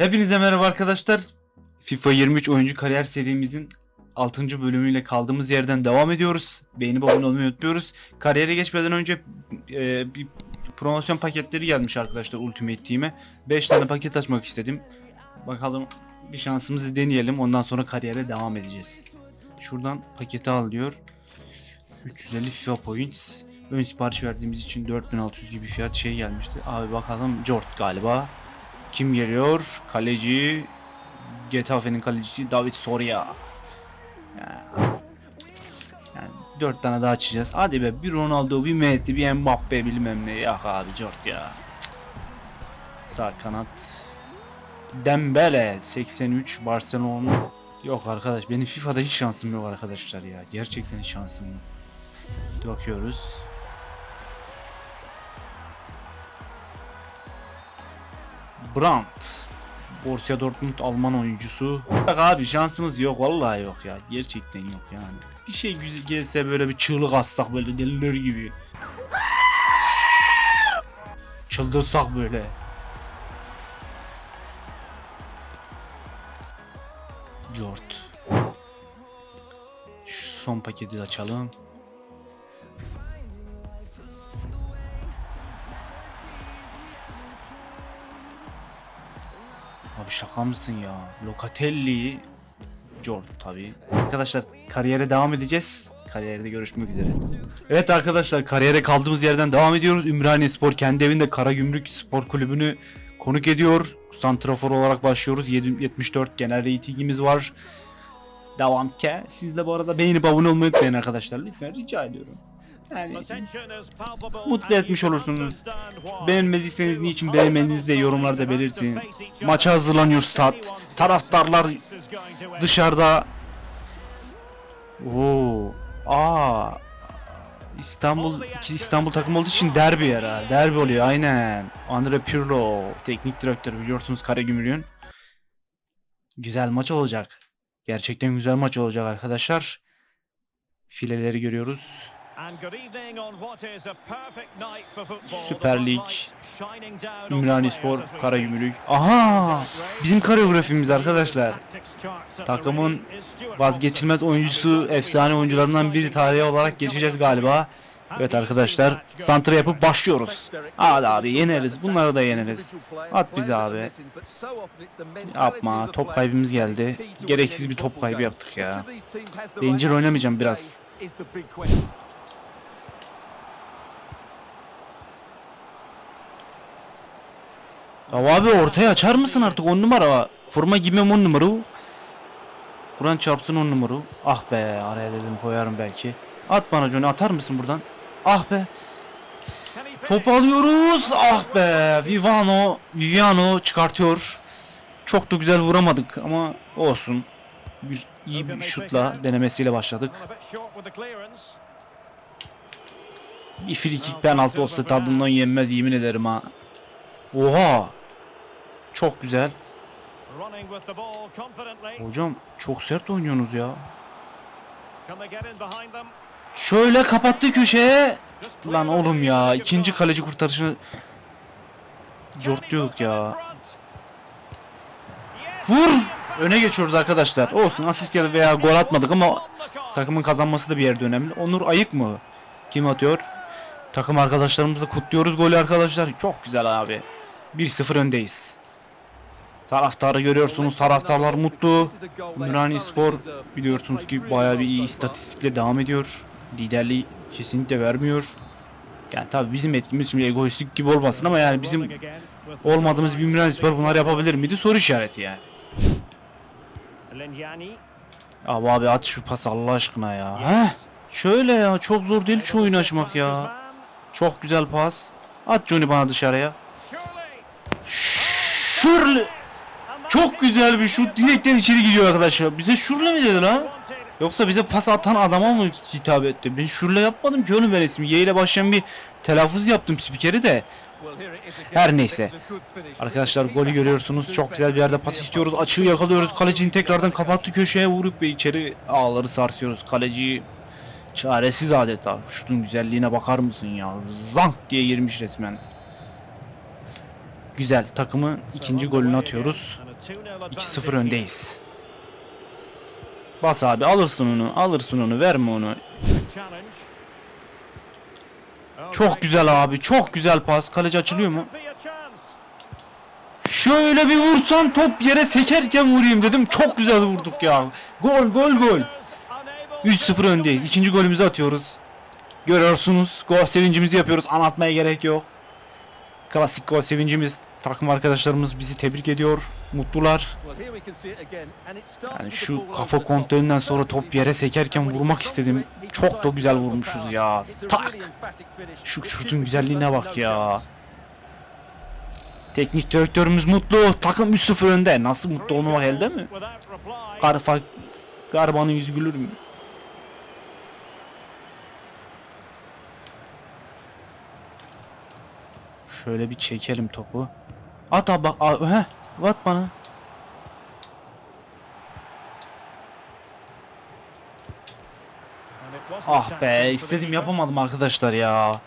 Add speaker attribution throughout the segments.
Speaker 1: Hepinize merhaba arkadaşlar. FIFA 23 oyuncu kariyer serimizin 6. bölümüyle kaldığımız yerden devam ediyoruz. Beğenip abone olmayı unutmuyoruz. Kariyere geçmeden önce e, bir promosyon paketleri gelmiş arkadaşlar Ultimate Team'e. 5 tane paket açmak istedim. Bakalım bir şansımızı deneyelim. Ondan sonra kariyere devam edeceğiz. Şuradan paketi al diyor. 350 FIFA points. Ön sipariş verdiğimiz için 4600 gibi fiyat şey gelmişti. Abi bakalım Jort galiba. Kim geliyor? Kaleci Getafe'nin kalecisi David Soria. Ya. Yani dört tane daha açacağız. Hadi be bir Ronaldo, bir Messi, bir Mbappe bilmem ne. Yak abi Jort ya. Sağ kanat. Dembele 83 Barcelona. Yok arkadaş benim FIFA'da hiç şansım yok arkadaşlar ya. Gerçekten hiç şansım yok. Bakıyoruz. Brandt. Borussia Dortmund Alman oyuncusu. Bak abi şansımız yok vallahi yok ya. Gerçekten yok yani. Bir şey güzel gelse böyle bir çığlık atsak böyle deliler gibi. Çıldırsak böyle. Jort. Şu son paketi de açalım. Abi şaka mısın ya? Locatelli, Jort tabi. Arkadaşlar kariyere devam edeceğiz. Kariyerde görüşmek üzere. Evet arkadaşlar kariyere kaldığımız yerden devam ediyoruz. Ümraniye Spor kendi evinde Karagümrük Spor Kulübü'nü konuk ediyor. Santrafor olarak başlıyoruz. 7- 74 genel reytingimiz var. Devam ke. Siz de bu arada beğenip abone olmayı unutmayın arkadaşlar. Lütfen rica ediyorum.
Speaker 2: Mutlu etmiş olursunuz.
Speaker 1: beğenmediyseniz niçin beğenmediğinizi de yorumlarda belirtin. Maça hazırlanıyor stat. Taraftarlar dışarıda. Oo. Aa. İstanbul iki İstanbul takım olduğu için derbi yara. Derbi oluyor aynen. Andre Pirlo teknik direktör biliyorsunuz Karagümrük'ün. Güzel maç olacak. Gerçekten güzel maç olacak arkadaşlar. Fileleri görüyoruz.
Speaker 2: Süper Lig,
Speaker 1: Ümraniye Spor, Karagümrük. Aha! Bizim koreografimiz arkadaşlar. Takımın Vazgeçilmez oyuncusu, efsane oyuncularından biri tarihi olarak geçeceğiz galiba. Evet arkadaşlar, santra yapıp başlıyoruz. Hadi abi yeneriz, bunları da yeneriz. At bizi abi. Yapma, top kaybımız geldi. Gereksiz bir top kaybı yaptık ya. Bencil oynamayacağım biraz. Ya abi ortaya açar mısın artık 10 numara? Forma giymem 10 numara. Buran çarpsın 10 numara. Ah be araya dedim koyarım belki. At bana Johnny atar mısın buradan? Ah be. Top alıyoruz. Ah be. Vivano, Viviano çıkartıyor. Çok da güzel vuramadık ama olsun. Bir, iyi bir şutla denemesiyle başladık. Bir free kick penaltı olsa tadından yenmez yemin ederim ha. Oha. Çok güzel. Hocam çok sert oynuyorsunuz ya. Şöyle kapattı köşeye. Lan oğlum ya ikinci kaleci kurtarışını cortluyorduk ya. Vur! Öne geçiyoruz arkadaşlar. Olsun asist ya da veya gol atmadık ama takımın kazanması da bir yerde önemli. Onur ayık mı? Kim atıyor? Takım arkadaşlarımızla kutluyoruz golü arkadaşlar. Çok güzel abi. 1-0 öndeyiz. Taraftarı görüyorsunuz. Taraftarlar mutlu. Ümraniye Spor biliyorsunuz ki bayağı bir iyi istatistikle devam ediyor. Liderliği kesinlikle vermiyor. Yani tabii bizim etkimiz şimdi egoistlik gibi olmasın ama yani bizim olmadığımız bir Ümraniye Spor bunlar yapabilir miydi? Soru işareti yani. Abi abi at şu pas Allah aşkına ya. Heh. Şöyle ya çok zor değil şu oyunu açmak ya. Çok güzel pas. At Johnny bana dışarıya. Şurle. Çok güzel bir şut direkten içeri gidiyor arkadaşlar. Bize şurle mi dedi lan? Yoksa bize pas atan adama mı hitap etti? Ben şurle yapmadım ki oğlum ben ismi. Y ile başlayan bir telaffuz yaptım spikeri de. Her neyse. Arkadaşlar golü görüyorsunuz. Çok güzel bir yerde pas istiyoruz. Açığı yakalıyoruz. Kalecinin tekrardan kapattı köşeye vurup ve içeri ağları sarsıyoruz. Kaleciyi çaresiz adeta. Şutun güzelliğine bakar mısın ya? Zank diye girmiş resmen. Güzel. Takımı ikinci golünü atıyoruz. 2-0 öndeyiz. Bas abi alırsın onu alırsın onu verme onu. Çok güzel abi çok güzel pas. Kaleci açılıyor mu? Şöyle bir vursam top yere sekerken vurayım dedim. Çok güzel vurduk ya. Gol gol gol. 3-0 öndeyiz. İkinci golümüzü atıyoruz. Görüyorsunuz. Gol sevincimizi yapıyoruz. Anlatmaya gerek yok. Klasik gol sevincimiz. Takım arkadaşlarımız bizi tebrik ediyor. Mutlular. Yani şu kafa kontrolünden sonra top yere sekerken vurmak istedim. Çok da güzel vurmuşuz ya. Tak. Şu şutun güzelliğine bak ya. Teknik direktörümüz mutlu. Takım 3-0 önde. Nasıl mutlu olmamak elde mi? Garfa, Garba'nın yüzü gülür mü? Şöyle bir çekelim topu. At abi Heh, at bana. Ah be istedim yapamadım arkadaşlar ya.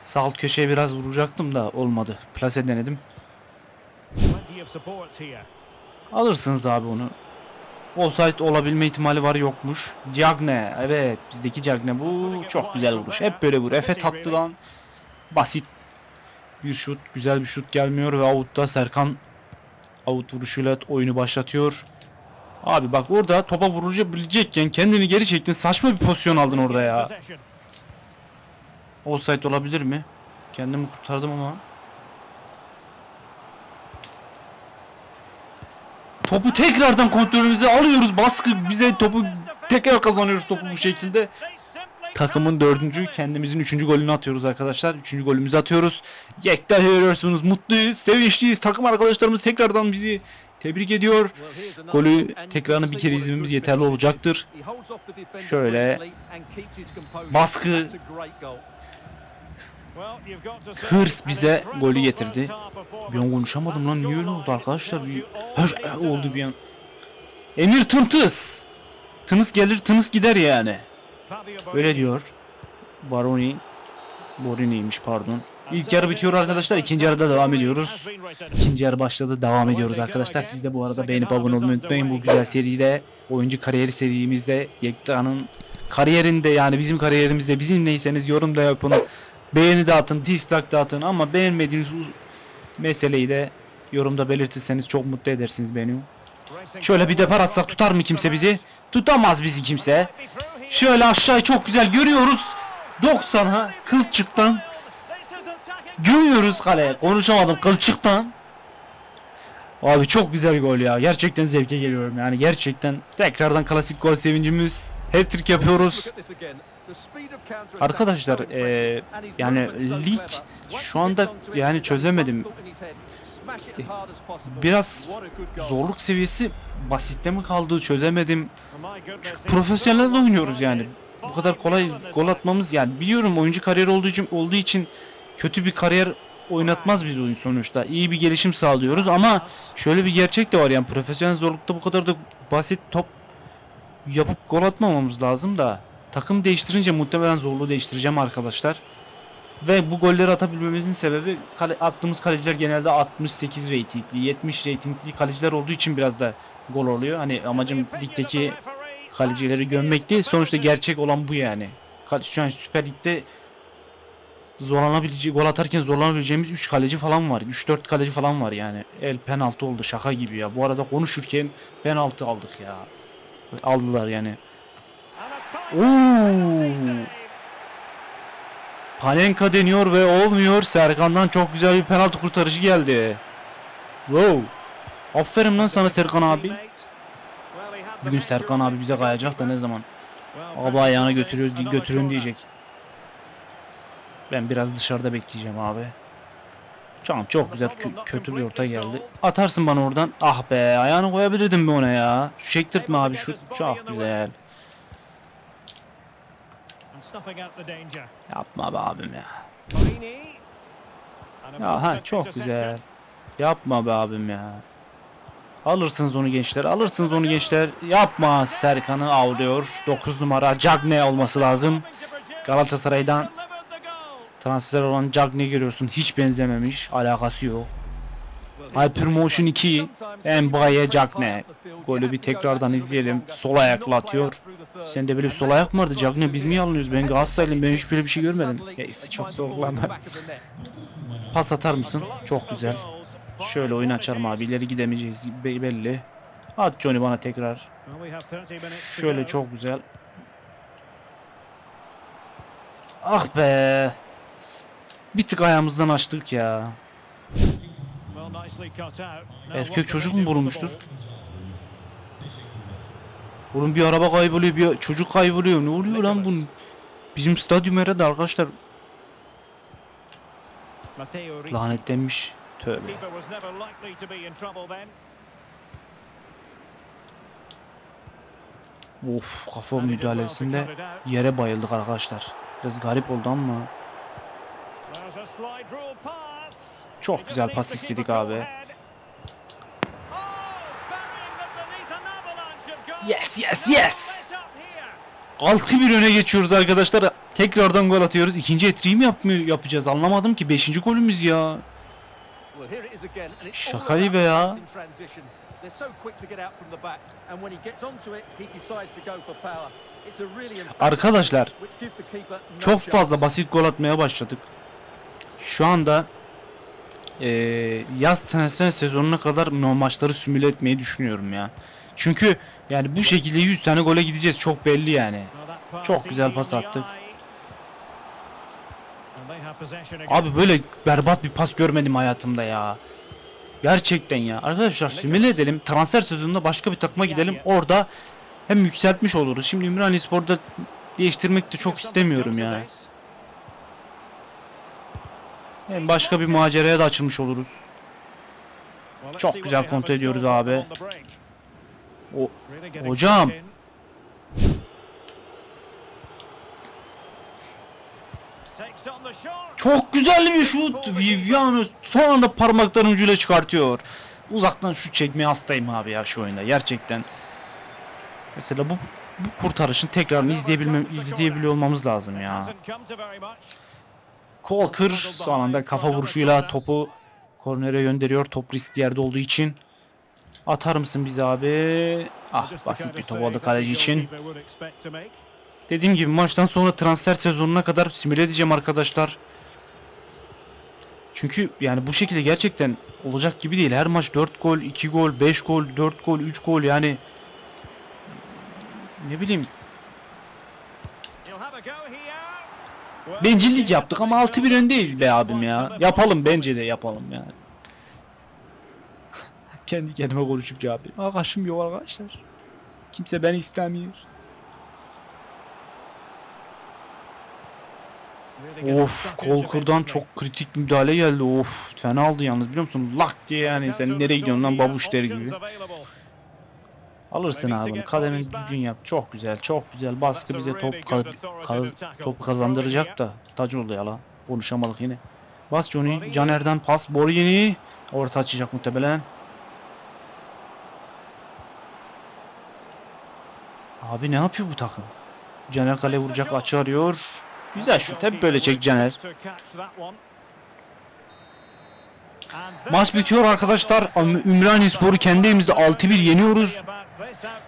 Speaker 1: Sağ köşeye biraz vuracaktım da olmadı. Plase denedim. Alırsınız da abi onu. Offside olabilme ihtimali var yokmuş. Diagne evet bizdeki Diagne bu çok güzel vuruş. Hep böyle vur. Efe tattı lan. Basit bir şut. Güzel bir şut gelmiyor ve out'ta Serkan out vuruşuyla oyunu başlatıyor. Abi bak orada topa vurulabilecekken kendini geri çektin. Saçma bir pozisyon aldın orada ya. Offside olabilir mi? Kendimi kurtardım ama. Topu tekrardan kontrolümüze alıyoruz. Baskı bize topu tekrar kazanıyoruz topu bu şekilde. Takımın dördüncü, kendimizin üçüncü golünü atıyoruz arkadaşlar. Üçüncü golümüzü atıyoruz. Yekta görüyorsunuz, mutluyuz, sevinçliyiz. Takım arkadaşlarımız tekrardan bizi tebrik ediyor. Golü tekrarını bir kere izlememiz yeterli olacaktır. Şöyle baskı
Speaker 2: Hırs bize golü getirdi.
Speaker 1: Bir an konuşamadım lan niye öyle oldu arkadaşlar? Bir her oldu bir an. Emir Tıntıs. Tınıs gelir tınıs gider yani. Öyle diyor. Baroni. Borini'ymiş pardon. İlk yarı bitiyor arkadaşlar. ikinci yarıda devam ediyoruz. İkinci yarı başladı. Devam ediyoruz arkadaşlar. Siz de bu arada beğenip abone olmayı unutmayın. Bu güzel seride oyuncu kariyeri serimizde Yekta'nın kariyerinde yani bizim kariyerimizde bizim neyseniz yorum da yapın. Beğeni de atın, dislike de atın ama beğenmediğiniz meseleyi de yorumda belirtirseniz çok mutlu edersiniz beni. Şöyle bir depar atsak tutar mı kimse bizi? Tutamaz bizi kimse. Şöyle aşağıya çok güzel görüyoruz. 90'a kılçıktan görüyoruz kale. Konuşamadım kılçıktan. Abi çok güzel gol ya. Gerçekten zevke geliyorum yani. Gerçekten tekrardan klasik gol sevincimiz. Hat-trick yapıyoruz.
Speaker 3: Arkadaşlar eee, yani lig şu anda yani çözemedim.
Speaker 1: Biraz Zorluk seviyesi basitte mi kaldı çözemedim. Çünkü profesyonel oynuyoruz yani. Bu kadar kolay gol atmamız yani biliyorum oyuncu kariyeri olduğu için olduğu için kötü bir kariyer oynatmaz biz oyun sonuçta. İyi bir gelişim sağlıyoruz ama şöyle bir gerçek de var yani profesyonel zorlukta bu kadar da basit top yapıp gol atmamamız lazım da takım değiştirince muhtemelen zorluğu değiştireceğim arkadaşlar. Ve bu golleri atabilmemizin sebebi kale, attığımız kaleciler genelde 68 reytingli, 70 reytingli kaleciler olduğu için biraz da gol oluyor. Hani amacım ligdeki kalecileri gömmek değil. Sonuçta gerçek olan bu yani. Şu an Süper Lig'de zorlanabileceği, gol atarken zorlanabileceğimiz 3 kaleci falan var. 3-4 kaleci falan var yani. El penaltı oldu şaka gibi ya. Bu arada konuşurken penaltı aldık ya. Aldılar yani. Oo. Panenka deniyor ve olmuyor. Serkan'dan çok güzel bir penaltı kurtarışı geldi. Wow. Aferin lan sana Serkan abi. Bugün Serkan abi bize kayacak da ne zaman? Abi ayağına götürüyoruz, götürün diyecek. Ben biraz dışarıda bekleyeceğim abi. Tamam çok güzel kö- kötü bir orta geldi. Atarsın bana oradan. Ah be ayağını koyabilirdim bir ona ya. Şu çektirtme abi şu çok güzel. Yapma be abim ya. Ya ha çok güzel. Yapma be abim ya. Alırsınız onu gençler. Alırsınız onu gençler. Yapma Serkan'ı avlıyor. 9 numara Cagne olması lazım. Galatasaray'dan transfer olan Cagne görüyorsun. Hiç benzememiş. Alakası yok. Hypermotion 2 Mbaye Cagne golü bir tekrardan izleyelim. Sol ayakla atıyor. Sen de böyle bir sol ayak mı vardı Cagne biz mi yanılıyoruz? Ben Galatasaraylıyım ben hiç böyle bir şey görmedim. Neyse çok zorlama. Pas atar mısın? Çok güzel. Şöyle oyun açarım abi ileri gidemeyeceğiz be- belli. At Johnny bana tekrar. Şöyle çok güzel. Ah be. Bir tık ayağımızdan açtık ya. Erkek çocuk mu vurulmuştur? Oğlum bir araba kayboluyor, bir çocuk kayboluyor. Ne oluyor lan bunun? Bizim stadyum herhalde arkadaşlar lanetlenmiş. Tövbe. Of kafa müdahalesinde yere bayıldık arkadaşlar. Biraz garip oldu ama.
Speaker 4: Çok güzel pas istedik abi.
Speaker 1: Yes yes yes. 6-1 öne geçiyoruz arkadaşlar. Tekrardan gol atıyoruz. İkinci etriği mi yapmıyor, yapacağız? Anlamadım ki. Beşinci golümüz ya.
Speaker 3: Şaka gibi ya.
Speaker 1: Arkadaşlar çok fazla basit gol atmaya başladık. Şu anda eee, yaz transfer sezonuna kadar maçları simüle etmeyi düşünüyorum ya. Çünkü yani bu şekilde 100 tane gole gideceğiz çok belli yani.
Speaker 4: Çok güzel pas attık.
Speaker 1: Abi böyle berbat bir pas görmedim hayatımda ya. Gerçekten ya. Arkadaşlar simüle edelim. Transfer sezonunda başka bir takıma gidelim. Orada hem yükseltmiş oluruz. Şimdi Ümraniye Spor'da değiştirmek de çok istemiyorum ya. Hem başka bir maceraya da açılmış oluruz.
Speaker 4: Çok güzel kontrol ediyoruz abi.
Speaker 1: O Hocam. çok güzel bir şut. Viviano son anda parmakların ucuyla çıkartıyor. Uzaktan şut çekmeye hastayım abi ya şu oyunda. Gerçekten. Mesela bu bu kurtarışın tekrarını izleyebilmem izleyebiliyor olmamız lazım ya. Kolkır son anda kafa vuruşuyla topu kornere gönderiyor. Top riskli yerde olduğu için. Atar mısın bize abi? Ah basit bir top oldu kaleci için. Dediğim gibi maçtan sonra transfer sezonuna kadar simüle edeceğim arkadaşlar. Çünkü yani bu şekilde gerçekten olacak gibi değil. Her maç 4 gol, 2 gol, 5 gol, 4 gol, 3 gol yani ne bileyim bencillik yaptık ama 6-1 öndeyiz be abim ya. Yapalım bence de yapalım yani. Kendi kendime konuşup cevap veriyorum. Arkadaşım yok arkadaşlar. Kimse beni istemiyor. Of Kolkur'dan çok kritik müdahale geldi. Of fena aldı yalnız biliyor musun? Lak diye yani sen nereye gidiyorsun lan babuş der gibi. Alırsın abi bunu. Kademini düzgün yap. Çok güzel, çok güzel. Baskı bize top ka- ka- top kazandıracak da. Tac oldu ya. Konuşamadık yine. Bas Johnny. Caner'den pas. Borgini. Orta açacak muhtemelen. Abi ne yapıyor bu takım? Caner kale vuracak açı arıyor. Güzel şut. Hep böyle çek Caner. Maç bitiyor arkadaşlar. Ümraniye Spor'u kendi evimizde 6-1 yeniyoruz.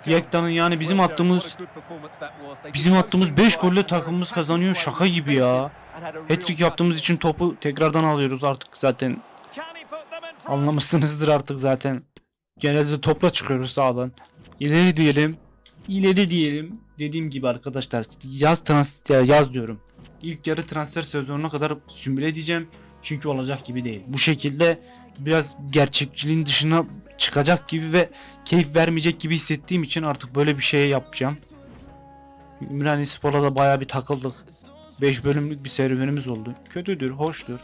Speaker 1: Yekta'nın yani bizim attığımız bizim attığımız 5 golle takımımız kazanıyor. Şaka gibi ya. Hat-trick yaptığımız için topu tekrardan alıyoruz artık zaten. Anlamışsınızdır artık zaten. Genelde topla çıkıyoruz sağdan. İleri diyelim. İleri diyelim. Dediğim gibi arkadaşlar yaz transfer yaz diyorum. İlk yarı transfer sezonuna kadar simüle edeceğim. Çünkü olacak gibi değil. Bu şekilde biraz gerçekçiliğin dışına çıkacak gibi ve keyif vermeyecek gibi hissettiğim için artık böyle bir şey yapacağım. Ümraniye Spor'a da bayağı bir takıldık. 5 bölümlük bir serüvenimiz oldu. Kötüdür, hoştur.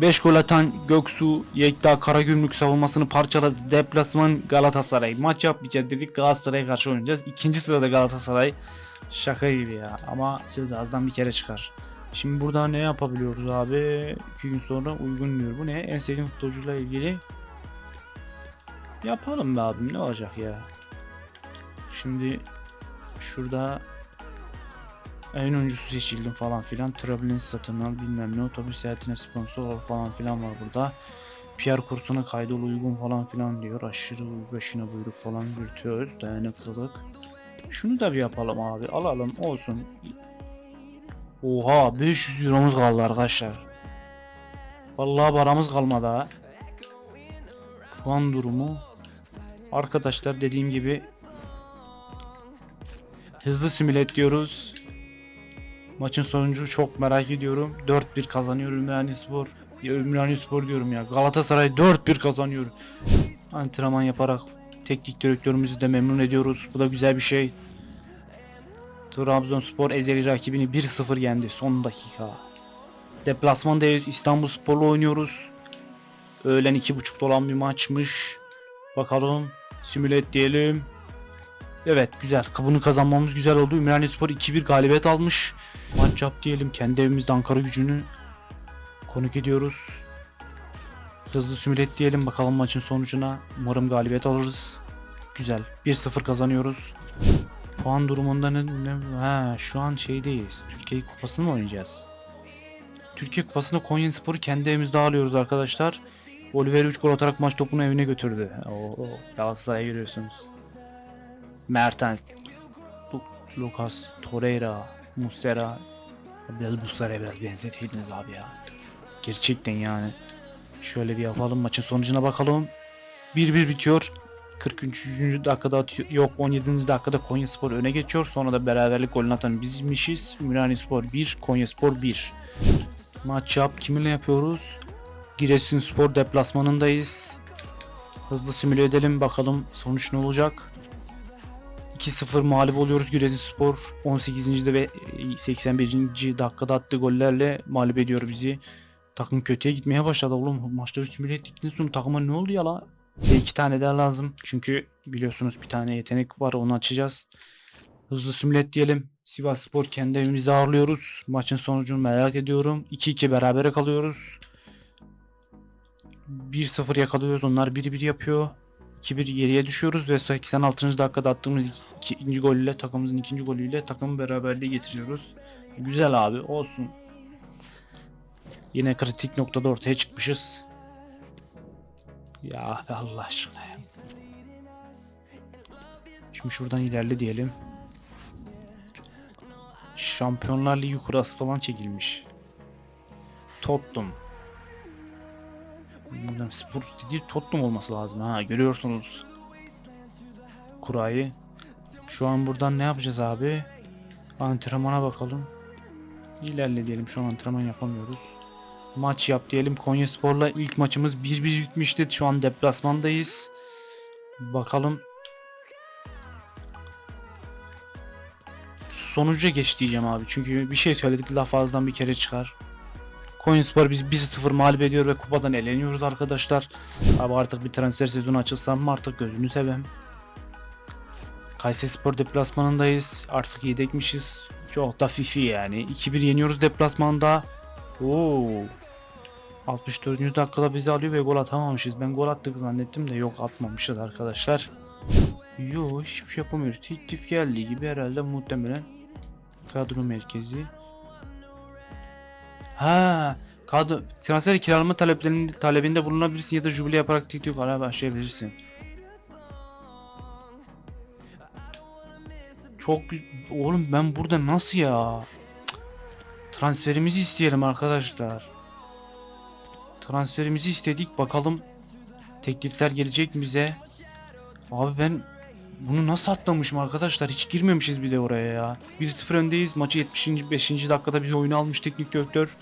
Speaker 1: Beş gol atan Göksu Yekta Karagümrük savunmasını parçaladı. Deplasman Galatasaray. Maç yapmayacağız dedik Galatasaray'a karşı oynayacağız. İkinci sırada Galatasaray. Şaka gibi ya ama söz ağızdan bir kere çıkar. Şimdi burada ne yapabiliyoruz abi? İki gün sonra uygun diyor. Bu ne? En sevdiğim futbolcuyla ilgili. Yapalım be abim ne olacak ya. Şimdi şurada en oyuncusu seçildim falan filan. Travelin satın al bilmem ne otobüs seyahatine sponsor ol falan filan var burada. PR kursuna kaydol uygun falan filan diyor. Aşırı başına buyruk falan yürütüyoruz. Dayanıklılık. Şunu da bir yapalım abi. Alalım olsun. Oha 500 euromuz kaldı arkadaşlar. Vallahi paramız kalmadı ha. Puan durumu. Arkadaşlar dediğim gibi hızlı simüle diyoruz. Maçın sonucu çok merak ediyorum. 4-1 kazanıyor Ümraniye. Ya Ümraniye diyorum ya. Galatasaray 4-1 kazanıyor. Antrenman yaparak teknik direktörümüzü de memnun ediyoruz. Bu da güzel bir şey. Trabzonspor ezeli rakibini 1-0 yendi son dakika. Deplasmandayız. İstanbul Spor'la oynuyoruz. Öğlen 2.30'da olan bir maçmış. Bakalım. Simüle diyelim. Evet güzel. Bunu kazanmamız güzel oldu. Ümraniye Spor 2-1 galibiyet almış. Maç yap diyelim. Kendi evimizde Ankara gücünü konuk ediyoruz. Hızlı simüle et diyelim. Bakalım maçın sonucuna. Umarım galibiyet alırız. Güzel. 1-0 kazanıyoruz. Puan durumunda ne, ne ha, şu an şeydeyiz. Türkiye Kupası'nı mı oynayacağız? Türkiye Kupası'nda Konya Spor'u kendi evimizde ağırlıyoruz arkadaşlar. Oliver 3 gol atarak maç topunu evine götürdü. Oo, Galatasaray'a görüyorsunuz. Mertens, Lu- Lucas, Torreira, Muslera. Biraz Muslera'ya biraz benzetiydiniz abi ya. Gerçekten yani. Şöyle bir yapalım maçın sonucuna bakalım. 1-1 bitiyor. 43. dakikada atıyor. Yok 17. dakikada Konya Spor öne geçiyor. Sonra da beraberlik golünü atan bizmişiz. Ümraniye Spor 1, Konya Spor 1. Maç yap. Kiminle yapıyoruz? Giresun Spor deplasmanındayız. Hızlı simüle edelim bakalım sonuç ne olacak. 2-0 mağlup oluyoruz Giresun Spor. 18. de ve 81. dakikada attığı gollerle mağlup ediyor bizi. Takım kötüye gitmeye başladı oğlum. Maçta simüle ettikten sonra takıma ne oldu ya la? Bize iki tane daha lazım. Çünkü biliyorsunuz bir tane yetenek var onu açacağız. Hızlı simület diyelim. Sivas Spor kendi evimizde ağırlıyoruz. Maçın sonucunu merak ediyorum. 2-2 berabere kalıyoruz. 1-0 yakalıyoruz. Onlar 1-1 yapıyor. 2-1 geriye düşüyoruz ve 86. dakikada attığımız ikinci golüyle takımımızın ikinci golüyle takım beraberliği getiriyoruz. Güzel abi olsun. Yine kritik noktada ortaya çıkmışız. Ya Allah aşkına ya. Şimdi şuradan ilerle diyelim. Şampiyonlar Ligi kurası falan çekilmiş. Tottenham. Buradan spor dediği Tottenham olması lazım ha görüyorsunuz. Kurayı. Şu an buradan ne yapacağız abi? Antrenmana bakalım. İlerle diyelim şu an antrenman yapamıyoruz. Maç yap diyelim Konya Spor'la ilk maçımız 1-1 bitmişti. Şu an deplasmandayız. Bakalım. Sonuca geç diyeceğim abi. Çünkü bir şey söyledik laf ağızdan bir kere çıkar. Konya Spor bizi 1-0 mağlup ediyor ve kupadan eleniyoruz arkadaşlar. Abi artık bir transfer sezonu açılsam mı artık gözünü seveyim. Kayseri Spor deplasmanındayız. Artık yedekmişiz. Çok da fifi yani. 2-1 yeniyoruz deplasmanda. Oo. 64. dakikada bizi alıyor ve gol atamamışız. Ben gol attık zannettim de yok atmamışız arkadaşlar. Yo hiçbir şey yapamıyoruz. Teklif geldiği gibi herhalde muhtemelen kadro merkezi. Ha, kadro transfer kiralama taleplerinin talebinde bulunabilirsin ya da jubile yaparak teklif ara başlayabilirsin. Çok oğlum ben burada nasıl ya? Transferimizi isteyelim arkadaşlar. Transferimizi istedik. Bakalım teklifler gelecek bize. Abi ben bunu nasıl atlamışım arkadaşlar? Hiç girmemişiz bile oraya ya. 1-0 öndeyiz. Maçı 75. dakikada bir oyunu almış teknik direktör.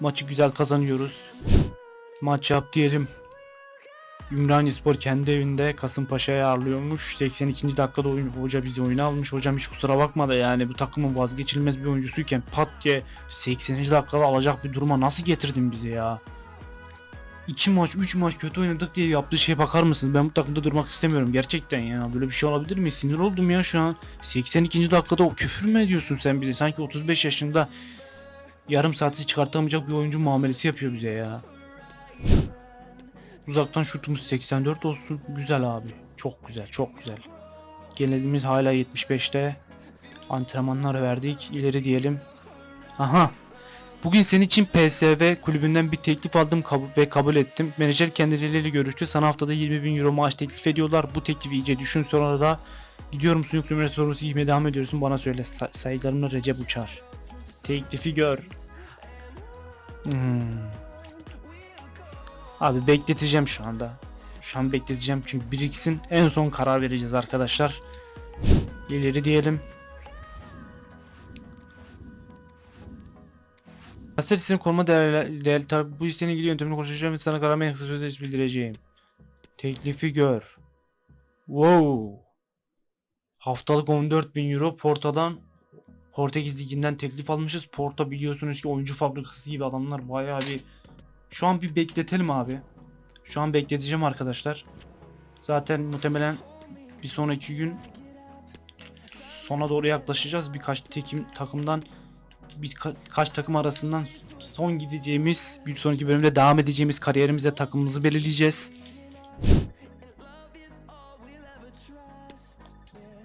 Speaker 1: Maçı güzel kazanıyoruz. Maç yap diyelim. Ümraniye Spor kendi evinde Kasımpaşa'ya ağırlıyormuş. 82. dakikada oyun, hoca bizi oyuna almış. Hocam hiç kusura bakma da yani bu takımın vazgeçilmez bir oyuncusuyken pat diye 80. dakikada alacak bir duruma nasıl getirdin bizi ya? 2 maç 3 maç kötü oynadık diye yaptığı şeye bakar mısınız? Ben bu takımda durmak istemiyorum gerçekten ya. Böyle bir şey olabilir mi? Sinir oldum ya şu an. 82. dakikada o küfür mü ediyorsun sen bize? Sanki 35 yaşında yarım saati çıkartamayacak bir oyuncu muamelesi yapıyor bize ya. Uzaktan şutumuz 84 olsun. Güzel abi. Çok güzel, çok güzel. Genelimiz hala 75'te. Antrenmanlar verdik. İleri diyelim. Aha. Bugün senin için PSV kulübünden bir teklif aldım ve kabul ettim. Menajer kendileriyle görüştü. Sana haftada 20 bin euro maaş teklif ediyorlar. Bu teklifi iyice düşün. Sonra da gidiyor musun yok numarası sorusu giymeye devam ediyorsun. Bana söyle. Sa- saygılarımla Recep Uçar. Teklifi gör. Hmm. Abi bekleteceğim şu anda. Şu an bekleteceğim çünkü biriksin. En son karar vereceğiz arkadaşlar. İleri diyelim. Asıl isim koruma değerli, değerli tabi bu isteğine ilgili yöntemini konuşacağım ve sana karar en kısa bildireceğim. Teklifi gör. Wow. Haftalık 14.000 euro Porto'dan Portekiz liginden teklif almışız. Porto biliyorsunuz ki oyuncu fabrikası gibi adamlar bayağı bir şu an bir bekletelim abi. Şu an bekleteceğim arkadaşlar. Zaten muhtemelen bir sonraki gün sona doğru yaklaşacağız. Birkaç tekim takımdan birkaç takım arasından son gideceğimiz bir sonraki bölümde devam edeceğimiz kariyerimizde takımımızı belirleyeceğiz.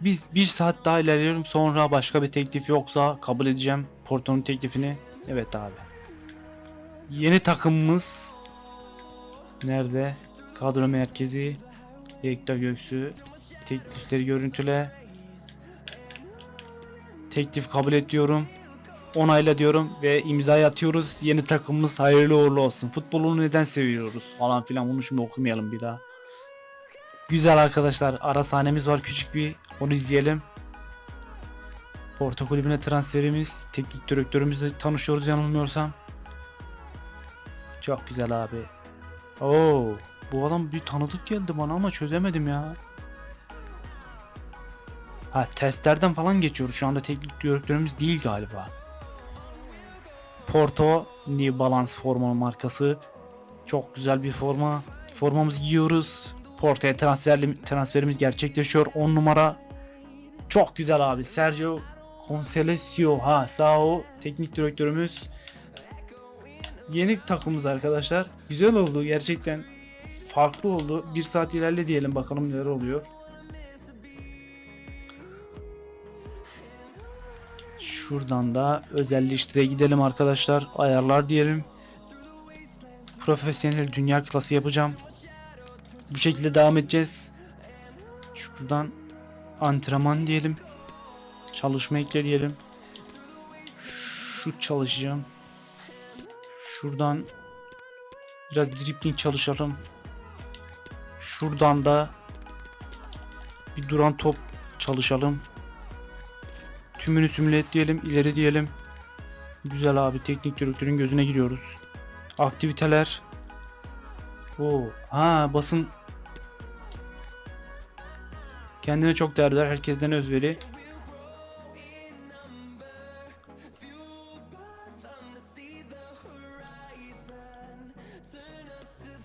Speaker 1: Biz bir saat daha ilerliyorum sonra başka bir teklif yoksa kabul edeceğim Porto'nun teklifini. Evet abi. Yeni takımımız nerede? Kadro merkezi Ekta Göksu teklifleri görüntüle teklif kabul ediyorum onayla diyorum ve imzayı atıyoruz. Yeni takımımız hayırlı uğurlu olsun. Futbolu neden seviyoruz falan filan bunu şimdi okumayalım bir daha. Güzel arkadaşlar ara sahnemiz var küçük bir onu izleyelim. Porto kulübüne transferimiz teknik direktörümüzle tanışıyoruz yanılmıyorsam. Çok güzel abi. Oo, bu adam bir tanıdık geldi bana ama çözemedim ya. Ha testlerden falan geçiyoruz. Şu anda teknik direktörümüz değil galiba. Porto New Balance forma markası. Çok güzel bir forma. Formamızı giyiyoruz. Porto'ya transferli, transferimiz gerçekleşiyor. 10 numara. Çok güzel abi. Sergio Conceição ha Sao teknik direktörümüz. Yeni takımımız arkadaşlar. Güzel oldu gerçekten. Farklı oldu. Bir saat ilerle diyelim bakalım neler oluyor. Şuradan da özelleştire gidelim arkadaşlar. Ayarlar diyelim. Profesyonel dünya klası yapacağım. Bu şekilde devam edeceğiz. Şuradan antrenman diyelim. Çalışma ekle diyelim. Şu çalışacağım. Şuradan biraz dribbling çalışalım. Şuradan da bir duran top çalışalım. Tümünü simüle et diyelim, ileri diyelim. Güzel abi, teknik direktörün gözüne giriyoruz. Aktiviteler. Oo, ha basın. Kendine çok değerler, herkesten özveri.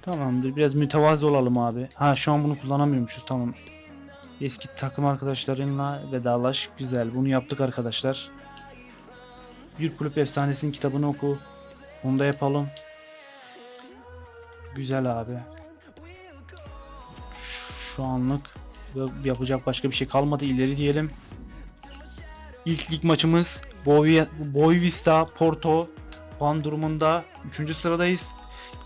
Speaker 1: Tamamdır, biraz mütevazı olalım abi. Ha şu an bunu kullanamıyormuşuz, tamam. Eski takım arkadaşlarınla vedalaş. Güzel. Bunu yaptık arkadaşlar. Bir kulüp efsanesinin kitabını oku. Onu da yapalım. Güzel abi. Şu anlık yapacak başka bir şey kalmadı. İleri diyelim. İlk lig maçımız Boy Boavista Porto puan durumunda 3. sıradayız.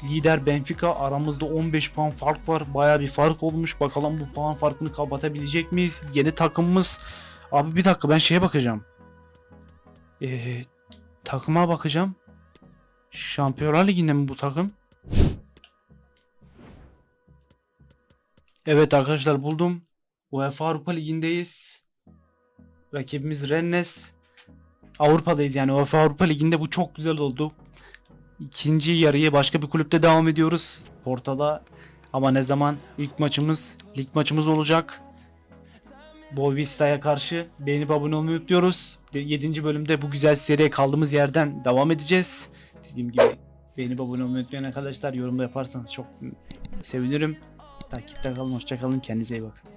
Speaker 1: Lider Benfica aramızda 15 puan fark var. Baya bir fark olmuş. Bakalım bu puan farkını kapatabilecek miyiz? Yeni takımımız. Abi bir dakika ben şeye bakacağım. Ee, takıma bakacağım. Şampiyonlar Ligi'nde mi bu takım? Evet arkadaşlar buldum. UEFA Avrupa Ligi'ndeyiz. Rakibimiz Rennes. Avrupa'dayız yani UEFA Avrupa Ligi'nde bu çok güzel oldu. İkinci yarıyı başka bir kulüpte devam ediyoruz. Porto'da ama ne zaman ilk maçımız lig maçımız olacak. Boavista'ya karşı beğenip abone olmayı unutmuyoruz. 7. bölümde bu güzel seriye kaldığımız yerden devam edeceğiz. Dediğim gibi Beğenip abone olmayı unutmayın arkadaşlar. Yorumda yaparsanız çok sevinirim. Takipte kalın. Hoşçakalın. Kendinize iyi bakın.